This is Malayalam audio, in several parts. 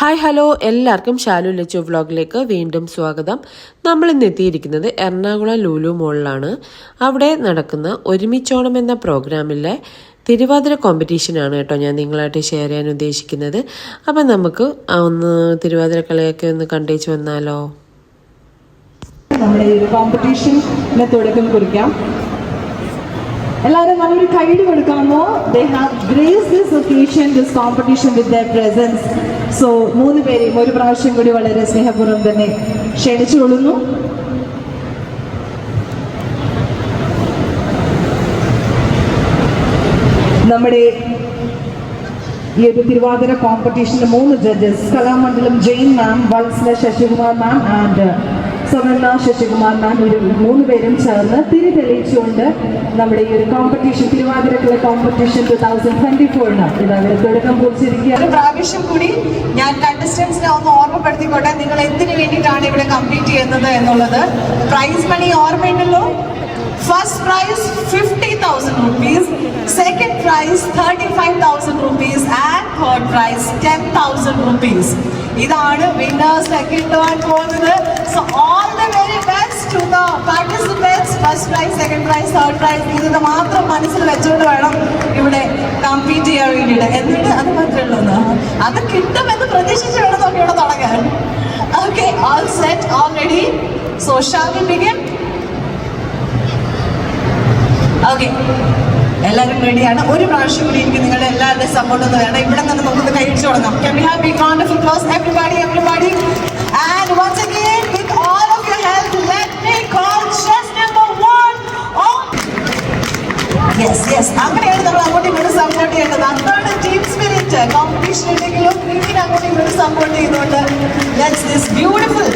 Hi hello. എല്ലാവർക്കും ഷാലു ലച്ചു വ്ളോഗിലേക്ക് വീണ്ടും സ്വാഗതം. നമ്മൾ ഇന്ന് എത്തിയിരിക്കുന്നത് എറണാകുളം ലൂലു മോളിലാണ്. അവിടെ നടക്കുന്ന ഒരുമിച്ചോണം എന്ന പ്രോഗ്രാമിലെ തിരുവാതിര കോമ്പറ്റീഷനാണ് കേട്ടോ ഞാൻ നിങ്ങളായിട്ട് ഷെയർ ചെയ്യാൻ ഉദ്ദേശിക്കുന്നത്. അപ്പം നമുക്ക് ഒന്ന് തിരുവാതിര കളിയൊക്കെ ഒന്ന് കണ്ടേച്ച് വന്നാലോ? നമ്മുടെ ഈ കോമ്പറ്റീഷന് തുടക്കം കുറിക്കാം. എല്ലാവരും നല്ലൊരു കൈഡ് കൊടുക്കാമോ? They have grace this occasion this competition with their presence so മൂന്ന് പേരെയും ഒരു പ്രാവശ്യം കൂടി വളരെ സ്നേഹപൂർവം തന്നെ ക്ഷണിച്ചുകൊള്ളുന്നു. നമ്മുടെ ഈ ഒരു തിരുവാതിര കോമ്പറ്റീഷന്റെ മൂന്ന് judges Kalamandalam Jain ma'am Vatsala Sasikumar ma'am and Savarna Sasikumar ma'am ഒരു മൂന്ന് പേരും ചേർന്ന് തിരി തെളിയിച്ചുകൊണ്ട് നമ്മുടെ ഈ ഒരു കോമ്പറ്റീഷൻ തിരുവാതിരക്കുള്ള കോമ്പറ്റീഷൻ ടു തൗസൻഡ് ട്വന്റി ഫോറിന് ഇത് അവർ തുടക്കം കുറിച്ചിരിക്കുകയാണ്. പ്രാവശ്യം കൂടി ഞാൻ കണ്ടസ്റ്റൻസിനെ ഒന്ന് ഓർമ്മപ്പെടുത്തിക്കോട്ടെ. നിങ്ങൾ എന്തിനു വേണ്ടിയിട്ടാണ് ഇവിടെ കംപ്ലീറ്റ് ചെയ്യുന്നത് എന്നുള്ളത്? പ്രൈസ് മണി ഓർമ്മയുണ്ടല്ലോ? First prize fifty thousand rupees second prize thirty five thousand rupees and third prize ten thousand rupees ഇതാണ് വിന്നേഴ്സ് കിട്ടുവാൻ പോകുന്നത്. So all the very best to the participants first prize second prize third prize ഇത് മാത്രം മനസ്സിൽ വെച്ചുകൊണ്ട് വേണം ഇവിടെ കമ്പീറ്റ് ചെയ്യാൻ വേണ്ടിയിട്ട്. എന്നിട്ട് അത് മാത്രമേ ഉള്ളൂ. അത് കിട്ടുമെന്ന് പ്രതീക്ഷിച്ച് വേണം നമുക്ക് ഇവിടെ തുടങ്ങാൻ. Okay all set already so shall we begin okay എല്ലാവരും റെഡിയാണ് ഒരു പ്രാവശ്യം കൂടി എനിക്ക് നിങ്ങളുടെ എല്ലാവരുടെയും സപ്പോർട്ട് ഒന്ന് വേണം. ഇവിടെ നിന്ന് നമുക്ക് കഴിച്ചു തുടങ്ങാം. Of your help let me call chess number one on yes yes അങ്ങനെയാണ് നമ്മൾ അങ്ങോട്ട് ഇങ്ങോട്ട് സപ്പോർട്ട് ചെയ്യേണ്ടത്. അതാണ് ടീം സ്പിരിറ്റ് കോമ്പറ്റീഷൻ ഉണ്ടെങ്കിലും അങ്ങോട്ട് ഇങ്ങോട്ടും സപ്പോർട്ട് ചെയ്തുകൊണ്ട് ലെറ്റ്സ് ദിസ് ബ്യൂട്ടിഫുൾ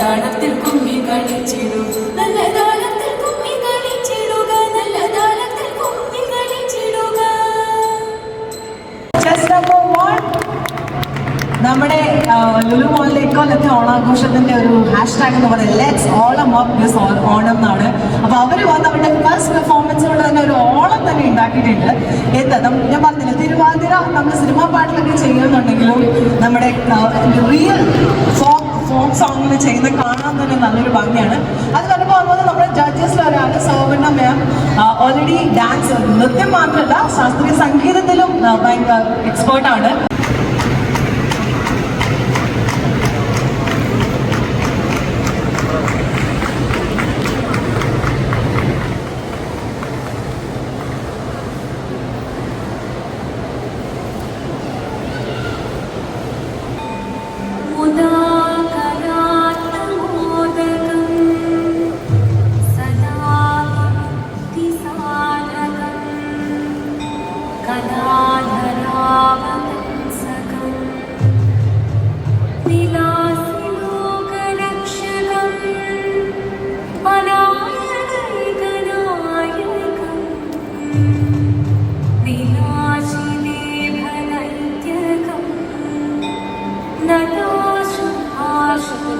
താളത്തിൽ കുമ്മി കളിച്ചിടും. നല്ല താളത്തിൽ കുമ്മി കളിച്ചിടുക നല്ല താളത്തിൽ കുമ്മി കളിച്ചിടുക. നമ്മുടെ ലുലു മോളിലെ ഇക്കൊല്ലത്തെ ഓണാഘോഷത്തിന്റെ ഒരു ഹാഷ്ടാഗ് എന്ന് പറയുന്നത് ലെറ്റ്സ് ഓളം ഓഫ് ദിസ് ഓണം എന്നാണ്. അപ്പൊ അവർ വന്ന് അവരുടെ ഫസ്റ്റ് പെർഫോമൻസിനോട് തന്നെ ഒരു ഓളം തന്നെ ഉണ്ടാക്കിയിട്ടുണ്ട്. എന്താ ഞാൻ പറഞ്ഞില്ല തിരുവാതിര നമ്മൾ സിനിമാ പാട്ടിലൊക്കെ ചെയ്യുന്നുണ്ടെങ്കിലും നമ്മുടെ റിയൽ ഫോക്ക് സോങ്ങിൽ ചെയ്യുന്നത് കാണാൻ തന്നെ നല്ലൊരു ഭംഗിയാണ്. അത് വരുമ്പോൾ അതുപോലെ നമ്മുടെ ജഡ്ജസിൽ ഒരാൾ സൗവർണ മാം ഓൾറെഡി ഡാൻസ് നൃത്യം മാത്രമല്ല ശാസ്ത്രീയ സംഗീതത്തിലും ഭയങ്കര എക്സ്പേർട്ടാണ്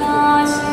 Lord.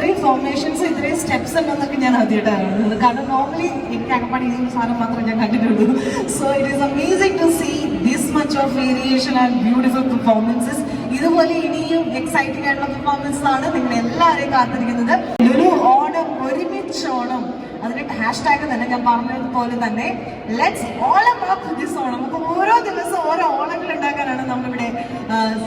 ഇത്രയും ഫോർമേഷൻസ് ഇത്രയും സ്റ്റെപ്സ് ഉണ്ടെന്നൊക്കെ ഞാൻ ആദ്യമായിട്ടാണ് അറിയുന്നത് കാരണം നോർമലി എനിക്ക് അകപ്പാടി സാധനം മാത്രമേ ഞാൻ കണ്ടിട്ടുള്ളൂ. So it is amazing to see this much of variation and beautiful performances ഇതുപോലെ ഇനിയും എക്സൈറ്റിംഗ് ആയിട്ടുള്ള പെർഫോമൻസ് ആണ് നിങ്ങൾ എല്ലാവരെയും കാത്തിരിക്കുന്നത്. ഒരു ഓണം ഒരുമിച്ച് ഓണം. അതിന്റെ ഹാഷ് ടാഗ് തന്നെ ഞാൻ പറഞ്ഞതുപോലെ തന്നെ. ലെറ്റ്സ് ഓളം അപ്പ് ദിസ് ഓണം. അപ്പൊ ഓരോ ദിവസവും ഓരോ ഓണങ്ങൾ ഉണ്ടാക്കാനാണ് നമ്മളിവിടെ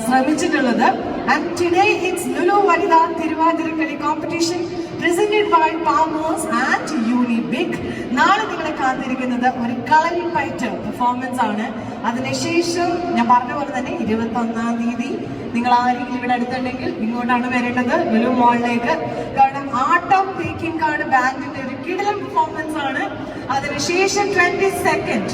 ശ്രമിച്ചിട്ടുള്ളത്. And today it's Lulu Vanida തിരുവാതിരക്കളി competition presented by Palmers and Unibic നാളെ നിങ്ങളെ കാത്തിരിക്കുന്നത് ഒരു കളരിപ്പയറ്റ് പെർഫോമൻസ് ആണ്. അതിനുശേഷം ഞാൻ പറഞ്ഞ പോലെ തന്നെ ഇരുപത്തി ഒന്നാം തീയതി നിങ്ങൾ ആരെങ്കിലും ഇവിടെ അടുത്തുണ്ടെങ്കിൽ ഇങ്ങോട്ടാണ് വരേണ്ടത്. ലുലു മോളിലേക്ക് കാരണം ആർട്ട് ഓഫ് ബേക്കിംഗ് കാർഡ് ബാൻഡിന്റെ ഒരു കിടലം പെർഫോമൻസ് ആണ്. അതിനുശേഷം ട്വന്റി സെക്കൻഡ്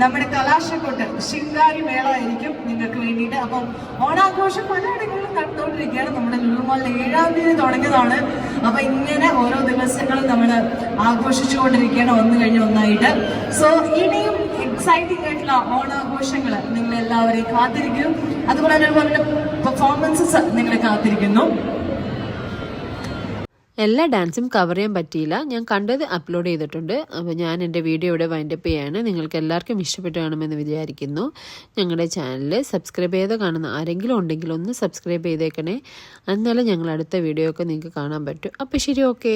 നമ്മുടെ കലാശക്കൊട്ട് ശിങ്കാരി മേള ആയിരിക്കും നിങ്ങൾക്ക് വേണ്ടിയിട്ട്. അപ്പം ഓണാഘോഷം പലയിടങ്ങളിലും നടന്നുകൊണ്ടിരിക്കുകയാണ്. നമ്മുടെ ലുലുമാളിൽ ഏഴാം തീയതി തുടങ്ങിയതാണ്. അപ്പൊ ഇങ്ങനെ ഓരോ ദിവസങ്ങളും നമ്മൾ ആഘോഷിച്ചുകൊണ്ടിരിക്കുകയാണ്. ഒന്ന് കഴിഞ്ഞ് ഒന്നായിട്ട്. സോ ഇനിയും എക്സൈറ്റിംഗ് ആയിട്ടുള്ള ഓണാഘോഷങ്ങൾ നിങ്ങൾ എല്ലാവരെയും കാത്തിരിക്കും. അതുപോലെ തന്നെ ഒരുപാട് പെർഫോമൻസസ് നിങ്ങളെ കാത്തിരിക്കുന്നു. എല്ലാ ഡാൻസും കവർ ചെയ്യാൻ പറ്റിയില്ല. ഞാൻ കണ്ടത് അപ്ലോഡ് ചെയ്തിട്ടുണ്ട്. അപ്പോൾ ഞാൻ എന്റെ വീഡിയോ ഇവിടെ വൈൻഡപ്പ് ചെയ്യാണ്. നിങ്ങൾക്ക് എല്ലാവർക്കും ഇഷ്ടപ്പെട്ട് കാണുമെന്ന് വിചാരിക്കുന്നു. ഞങ്ങളുടെ ചാനൽ സബ്സ്ക്രൈബ് ചെയ്ത് കാണുന്ന ആരെങ്കിലും ഉണ്ടെങ്കിൽ ഒന്ന് സബ്സ്ക്രൈബ് ചെയ്തേക്കണേ. എന്നാലും ഞങ്ങൾ അടുത്ത വീഡിയോ ഒക്കെ നിങ്ങൾക്ക് കാണാൻ പറ്റും. അപ്പോൾ ശരി ഓക്കേ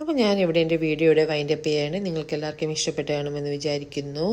അപ്പോൾ ഞാനിവിടെ എന്റെ വീഡിയോയുടെ വൈൻഡപ്പ് ചെയ്യാണ്. നിങ്ങൾക്ക് എല്ലാവർക്കും ഇഷ്ടപ്പെട്ട് കാണുമെന്ന് വിചാരിക്കുന്നു.